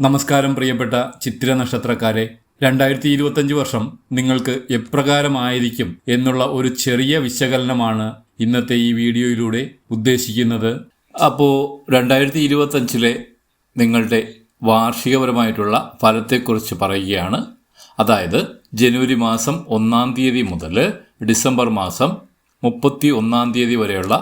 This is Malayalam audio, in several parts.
നമസ്കാരം പ്രിയപ്പെട്ട ചിത്തിര നക്ഷത്രക്കാരെ രണ്ടായിരത്തി ഇരുപത്തഞ്ച് വർഷം നിങ്ങൾക്ക് എപ്രകാരമായിരിക്കും എന്നുള്ള ഒരു ചെറിയ വിശകലനമാണ് ഇന്നത്തെ ഈ വീഡിയോയിലൂടെ ഉദ്ദേശിക്കുന്നത്. അപ്പോൾ രണ്ടായിരത്തി ഇരുപത്തഞ്ചിലെ നിങ്ങളുടെ വാർഷികപരമായിട്ടുള്ള ഫലത്തെക്കുറിച്ച് പറയുകയാണ്. അതായത് ജനുവരി മാസം ഒന്നാം തീയതി മുതൽ ഡിസംബർ മാസം മുപ്പത്തി ഒന്നാം തീയതി വരെയുള്ള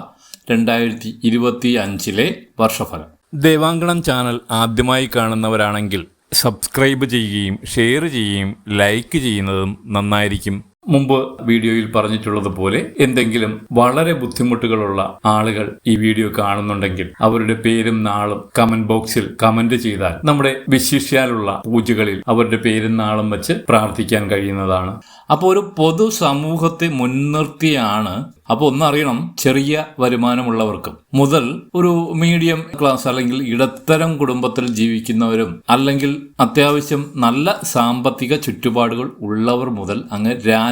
രണ്ടായിരത്തി ഇരുപത്തി അഞ്ചിലെ വർഷഫലം. ദേവാങ്കണം ചാനൽ ആദ്യമായി കാണുന്നവരാണെങ്കിൽ സബ്സ്ക്രൈബ് ചെയ്യുകയും ഷെയർ ചെയ്യുകയും ലൈക്ക് ചെയ്യുന്നതും നന്നായിരിക്കും. മുമ്പ് വീഡിയോയിൽ പറഞ്ഞിട്ടുള്ളതുപോലെ എന്തെങ്കിലും വളരെ ബുദ്ധിമുട്ടുകളുള്ള ആളുകൾ ഈ വീഡിയോ കാണുന്നുണ്ടെങ്കിൽ അവരുടെ പേരും നാളും കമന്റ് ബോക്സിൽ കമന്റ് ചെയ്താൽ നമ്മുടെ വിശിഷ്യാലുള്ള പൂജകളിൽ അവരുടെ പേരും നാളും വെച്ച് പ്രാർത്ഥിക്കാൻ കഴിയുന്നതാണ്. അപ്പോൾ ഒരു പൊതു സമൂഹത്തെ മുൻനിർത്തിയാണ് അപ്പോൾ ഒന്നറിയണം ചെറിയ വരുമാനമുള്ളവർക്കും മുതൽ ഒരു മീഡിയം ക്ലാസ് അല്ലെങ്കിൽ ഇടത്തരം കുടുംബത്തിൽ ജീവിക്കുന്നവരും അല്ലെങ്കിൽ അത്യാവശ്യം നല്ല സാമ്പത്തിക ചുറ്റുപാടുകൾ ഉള്ളവർ മുതൽ അങ്ങ്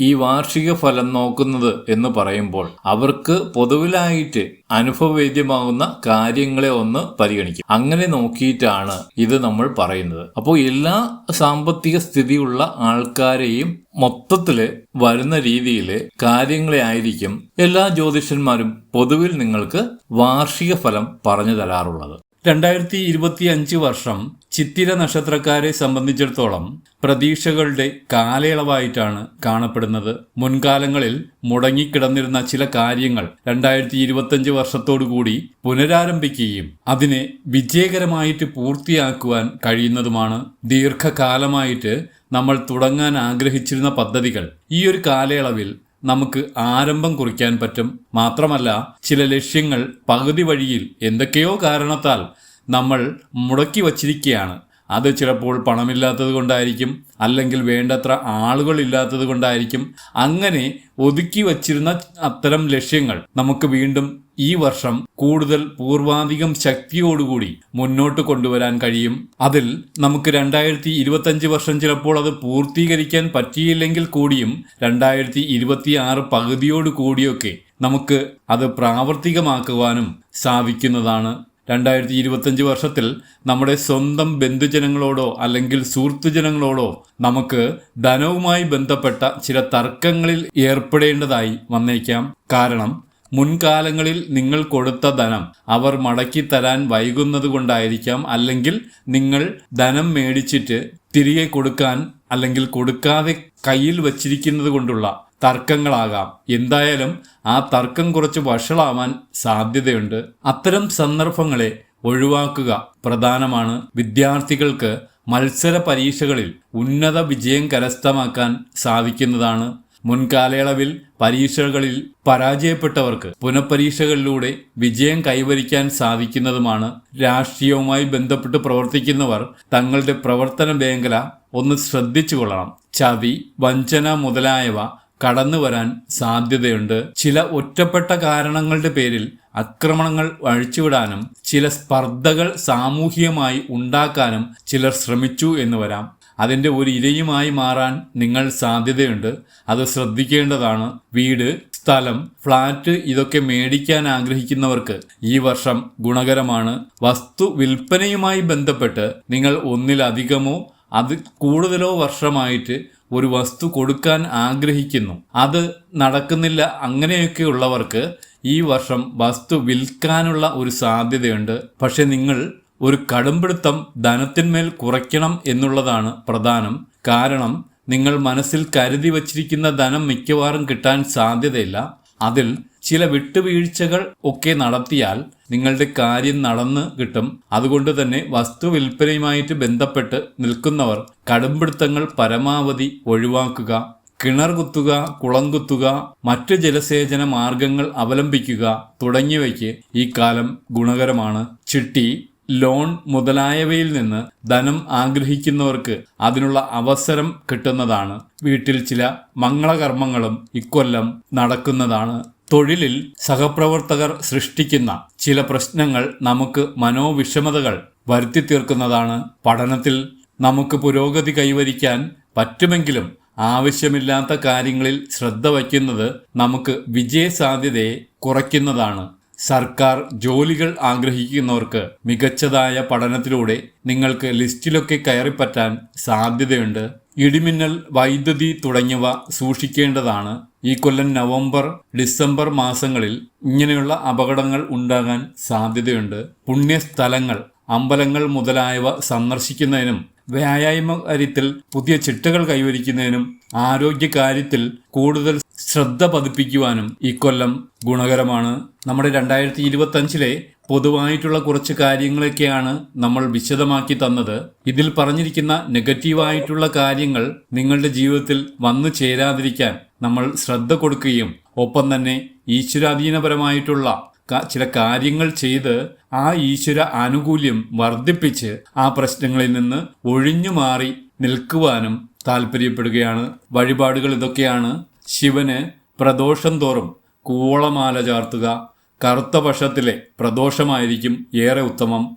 ഈ വാർഷിക ഫലം നോക്കുന്നത് എന്ന് പറയുമ്പോൾ അവർക്ക് പൊതുവിലായിട്ട് അനുഭവവേദ്യമാകുന്ന കാര്യങ്ങളെ ഒന്ന് പരിഗണിക്കും. അങ്ങനെ നോക്കിയിട്ടാണ് ഇത് നമ്മൾ പറയുന്നത്. അപ്പോൾ എല്ലാ സാമ്പത്തിക സ്ഥിതിയുള്ള ആൾക്കാരെയും മൊത്തത്തിൽ വരുന്ന രീതിയിൽ കാര്യങ്ങളെ ആയിരിക്കും എല്ലാ ജ്യോതിഷന്മാരും പൊതുവിൽ നിങ്ങൾക്ക് വാർഷിക ഫലം പറഞ്ഞു തരാറുള്ളത്. രണ്ടായിരത്തി വർഷം ചിത്തിര നക്ഷത്രക്കാരെ സംബന്ധിച്ചിടത്തോളം പ്രതീക്ഷകളുടെ കാലയളവായിട്ടാണ് കാണപ്പെടുന്നത്. മുൻകാലങ്ങളിൽ മുടങ്ങിക്കിടന്നിരുന്ന ചില കാര്യങ്ങൾ രണ്ടായിരത്തി ഇരുപത്തഞ്ച് വർഷത്തോടുകൂടി പുനരാരംഭിക്കുകയും അതിനെ വിജയകരമായിട്ട് പൂർത്തിയാക്കുവാൻ കഴിയുന്നതുമാണ്. ദീർഘകാലമായിട്ട് നമ്മൾ തുടങ്ങാൻ ആഗ്രഹിച്ചിരുന്ന പദ്ധതികൾ. ഈ ഒരു കാലയളവിൽ നമുക്ക് ആരംഭം കുറിക്കാൻ പറ്റും. മാത്രമല്ല ചില ലക്ഷ്യങ്ങൾ പകുതി വഴിയിൽ എന്തൊക്കെയോ കാരണത്താൽ നമ്മൾ മുടക്കി വച്ചിരിക്കുകയാണ്. അത് ചിലപ്പോൾ പണമില്ലാത്തത് കൊണ്ടായിരിക്കും അല്ലെങ്കിൽ വേണ്ടത്ര ആളുകൾ ഇല്ലാത്തത് കൊണ്ടായിരിക്കും. അങ്ങനെ ഒതുക്കി വച്ചിരുന്ന അത്തരം ലക്ഷ്യങ്ങൾ നമുക്ക് വീണ്ടും ഈ വർഷം കൂടുതൽ പൂർവാധികം ശക്തിയോടുകൂടി മുന്നോട്ട് കൊണ്ടുവരാൻ കഴിയും. അതിൽ നമുക്ക് രണ്ടായിരത്തി ഇരുപത്തഞ്ച് വർഷം ചിലപ്പോൾ അത് പൂർത്തീകരിക്കാൻ പറ്റിയില്ലെങ്കിൽ കൂടിയും രണ്ടായിരത്തി ഇരുപത്തി ആറ് പകുതിയോട് കൂടിയൊക്കെ നമുക്ക് അത് പ്രാവർത്തികമാക്കുവാനും സാധിക്കുന്നതാണ്. രണ്ടായിരത്തി ഇരുപത്തഞ്ച് വർഷത്തിൽ നമ്മുടെ സ്വന്തം ബന്ധുജനങ്ങളോടോ അല്ലെങ്കിൽ സുഹൃത്തുജനങ്ങളോടോ നമുക്ക് ധനവുമായി ബന്ധപ്പെട്ട ചില തർക്കങ്ങളിൽ ഏർപ്പെടേണ്ടതായി വന്നേക്കാം. കാരണം മുൻകാലങ്ങളിൽ നിങ്ങൾ കൊടുത്ത ധനം അവർ മടക്കി തരാൻ വൈകുന്നത് കൊണ്ടായിരിക്കാം അല്ലെങ്കിൽ നിങ്ങൾ ധനം മേടിച്ചിട്ട് തിരികെ കൊടുക്കാൻ അല്ലെങ്കിൽ കൊടുക്കാതെ കയ്യിൽ വച്ചിരിക്കുന്നത് കൊണ്ടുള്ള തർക്കങ്ങളാകാം. എന്തായാലും ആ തർക്കം കുറച്ച് വഷളാവാൻ സാധ്യതയുണ്ട്. അത്തരം സന്ദർഭങ്ങളെ ഒഴിവാക്കുക പ്രധാനമാണ്. വിദ്യാർത്ഥികൾക്ക് മത്സര പരീക്ഷകളിൽ ഉന്നത വിജയം കരസ്ഥമാക്കാൻ സാധിക്കുന്നതാണ്. മുൻകാലയളവിൽ പരീക്ഷകളിൽ പരാജയപ്പെട്ടവർക്ക് പുനഃപരീക്ഷകളിലൂടെ വിജയം കൈവരിക്കാൻ സാധിക്കുന്നതുമാണ്. രാഷ്ട്രീയവുമായി ബന്ധപ്പെട്ട് പ്രവർത്തിക്കുന്നവർ തങ്ങളുടെ പ്രവർത്തന മേഖല ഒന്ന് ശ്രദ്ധിച്ചു കൊള്ളണം ചതി വഞ്ചന മുതലായവ കടന്നു വരാൻ സാധ്യതയുണ്ട്. ചില ഒറ്റപ്പെട്ട കാരണങ്ങളുടെ പേരിൽ അക്രമണങ്ങൾ അഴിച്ചുവിടാനും ചില സ്പർദ്ധകൾ സാമൂഹികമായി ഉണ്ടാക്കാനും ചിലർ ശ്രമിച്ചു എന്ന് വരാം. അതിന്റെ ഒരു ഇരയുമായി മാറാൻ നിങ്ങൾ സാധ്യതയുണ്ട്. അത് ശ്രദ്ധിക്കേണ്ടതാണ്. വീട് സ്ഥലം ഫ്ലാറ്റ് ഇതൊക്കെ മേടിക്കാൻ ആഗ്രഹിക്കുന്നവർക്ക് ഈ വർഷം ഗുണകരമാണ്. വസ്തു വിൽപ്പനയുമായി ബന്ധപ്പെട്ട് നിങ്ങൾ ഒന്നിലധികമോ അത് കൂടുതലോ വർഷമായിട്ട് ഒരു വസ്തു കൊടുക്കാൻ ആഗ്രഹിക്കുന്നു. അത് നടക്കുന്നില്ല. അങ്ങനെയൊക്കെയുള്ളവർക്ക് ഈ വർഷം വസ്തു വിൽക്കാനുള്ള ഒരു സാധ്യതയുണ്ട്. പക്ഷെ നിങ്ങൾ ഒരു കടുംപിടുത്തം ധനത്തിന്മേൽ കുറയ്ക്കണം എന്നുള്ളതാണ് പ്രധാനം. കാരണം നിങ്ങൾ മനസ്സിൽ കരുതി വച്ചിരിക്കുന്ന ധനം മിക്കവാറും കിട്ടാൻ സാധ്യതയില്ല. അതിൽ ചില വിട്ടുവീഴ്ചകൾ ഒക്കെ നടത്തിയാൽ നിങ്ങളുടെ കാര്യം നടന്ന് കിട്ടും. അതുകൊണ്ട് തന്നെ വസ്തു വിൽപ്പനയുമായിട്ട് ബന്ധപ്പെട്ട് നിൽക്കുന്നവർ കടുംപിടുത്തങ്ങൾ പരമാവധി ഒഴിവാക്കുക കിണർ കുത്തുക കുളം കുത്തുക മറ്റ് ജലസേചന മാർഗങ്ങൾ അവലംബിക്കുക തുടങ്ങിയവയ്ക്ക് ഈ കാലം ഗുണകരമാണ്. ചിട്ടി ലോൺ മുതലായവയിൽ നിന്ന് ധനം ആഗ്രഹിക്കുന്നവർക്ക് അതിനുള്ള അവസരം കിട്ടുന്നതാണ്. വീട്ടിൽ ചില മംഗളകർമ്മങ്ങളും ഇക്കൊല്ലം നടക്കുന്നതാണ്. തൊഴിലിൽ സഹപ്രവർത്തകർ സൃഷ്ടിക്കുന്ന ചില പ്രശ്നങ്ങൾ നമുക്ക് മനോവിഷമതകൾ വരുത്തി തീർക്കുന്നതാണ് പഠനത്തിൽ നമുക്ക് പുരോഗതി കൈവരിക്കാൻ പറ്റുമെങ്കിലും ആവശ്യമില്ലാത്ത കാര്യങ്ങളിൽ ശ്രദ്ധ വയ്ക്കുന്നത് നമുക്ക് വിജയസാധ്യതയെ കുറയ്ക്കുന്നതാണ്. സർക്കാർ ജോലികൾ ആഗ്രഹിക്കുന്നവർക്ക് മികച്ചതായ പഠനത്തിലൂടെ നിങ്ങൾക്ക് ലിസ്റ്റിലൊക്കെ കയറിപ്പറ്റാൻ സാധ്യതയുണ്ട്. ഇടിമിന്നൽ വൈദ്യുതി തുടങ്ങിയവ സൂക്ഷിക്കേണ്ടതാണ്. ഈ കൊല്ലം നവംബർ ഡിസംബർ മാസങ്ങളിൽ ഇങ്ങനെയുള്ള അപകടങ്ങൾ ഉണ്ടാകാൻ സാധ്യതയുണ്ട്. പുണ്യസ്ഥലങ്ങൾ അമ്പലങ്ങൾ മുതലായവ സന്ദർശിക്കുന്നതിനും വ്യായാമ കാര്യത്തിൽ പുതിയ ചിട്ടകൾ കൈവരിക്കുന്നതിനും ആരോഗ്യ കാര്യത്തിൽ കൂടുതൽ ശ്രദ്ധ പതിപ്പിക്കുവാനും ഇക്കൊല്ലം ഗുണകരമാണ്. നമ്മുടെ രണ്ടായിരത്തി ഇരുപത്തഞ്ചിലെ പൊതുവായിട്ടുള്ള കുറച്ച് കാര്യങ്ങളൊക്കെയാണ് നമ്മൾ വിശദമാക്കി തന്നത്. ഇതിൽ പറഞ്ഞിരിക്കുന്ന നെഗറ്റീവായിട്ടുള്ള കാര്യങ്ങൾ നിങ്ങളുടെ ജീവിതത്തിൽ വന്നു ചേരാതിരിക്കാൻ നമ്മൾ ശ്രദ്ധ കൊടുക്കുകയും ഒപ്പം തന്നെ ഈശ്വരാധീനപരമായിട്ടുള്ള ചില കാര്യങ്ങൾ ചെയ്ത് ആ ഈശ്വര ആനുകൂല്യം വർദ്ധിപ്പിച്ച് ആ പ്രശ്നങ്ങളിൽ നിന്ന് ഒഴിഞ്ഞു മാറി നിൽക്കുവാനും താല്പര്യപ്പെടുകയാണ്. വഴിപാടുകൾ ഇതൊക്കെയാണ്. ശിവന് പ്രദോഷം തോറും കൂവളമാല ചാർത്തുക കറുത്ത പക്ഷത്തിലെ പ്രദോഷമായിരിക്കും ഏറെ ഉത്തമം.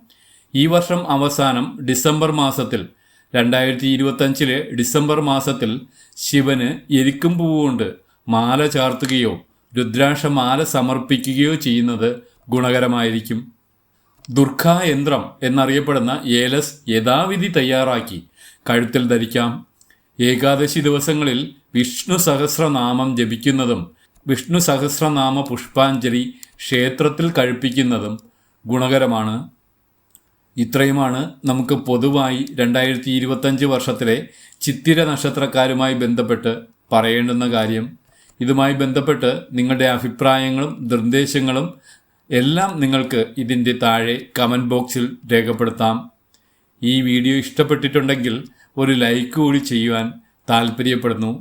ഈ വർഷം അവസാനം ഡിസംബർ മാസത്തിൽ രണ്ടായിരത്തി ഇരുപത്തഞ്ചിലെ ഡിസംബർ മാസത്തിൽ ശിവന് എരിക്കും പൂവുകൊണ്ട് മാല ചാർത്തുകയോ രുദ്രാക്ഷമാല സമർപ്പിക്കുകയോ ചെയ്യുന്നത് ഗുണകരമായിരിക്കും. ദുർഗായന്ത്രം എന്നറിയപ്പെടുന്ന ഏലസ് യഥാവിധി തയ്യാറാക്കി കഴുത്തിൽ ധരിക്കാം. ഏകാദശി ദിവസങ്ങളിൽ വിഷ്ണു സഹസ്രനാമം ജപിക്കുന്നതും വിഷ്ണു സഹസ്രനാമ പുഷ്പാഞ്ജലി ക്ഷേത്രത്തിൽ കഴിപ്പിക്കുന്നതും ഗുണകരമാണ്. ഇത്രയുമാണ് നമുക്ക് പൊതുവായി രണ്ടായിരത്തി ഇരുപത്തഞ്ച് വർഷത്തിലെ ചിത്തിര നക്ഷത്രക്കാരുമായി ബന്ധപ്പെട്ട് പറയേണ്ടുന്ന കാര്യം. ഇതുമായി ബന്ധപ്പെട്ട് നിങ്ങളുടെ അഭിപ്രായങ്ങളും നിർദ്ദേശങ്ങളും എല്ലാം നിങ്ങൾക്ക് ഇതിന്റെ താഴെ കമന്റ് ബോക്സിൽ രേഖപ്പെടുത്താം. ഈ വീഡിയോ ഇഷ്ടപ്പെട്ടിട്ടുണ്ടെങ്കിൽ ഒരു ലൈക്ക് കൂടി ചെയ്യുവാൻ താല്പര്യപ്പെടുന്നു.